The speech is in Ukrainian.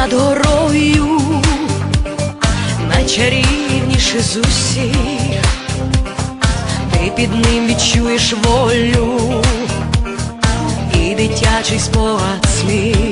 над горою, найчарівніше з усіх, ти під ним відчуєш волю і дитячий спогад сміх.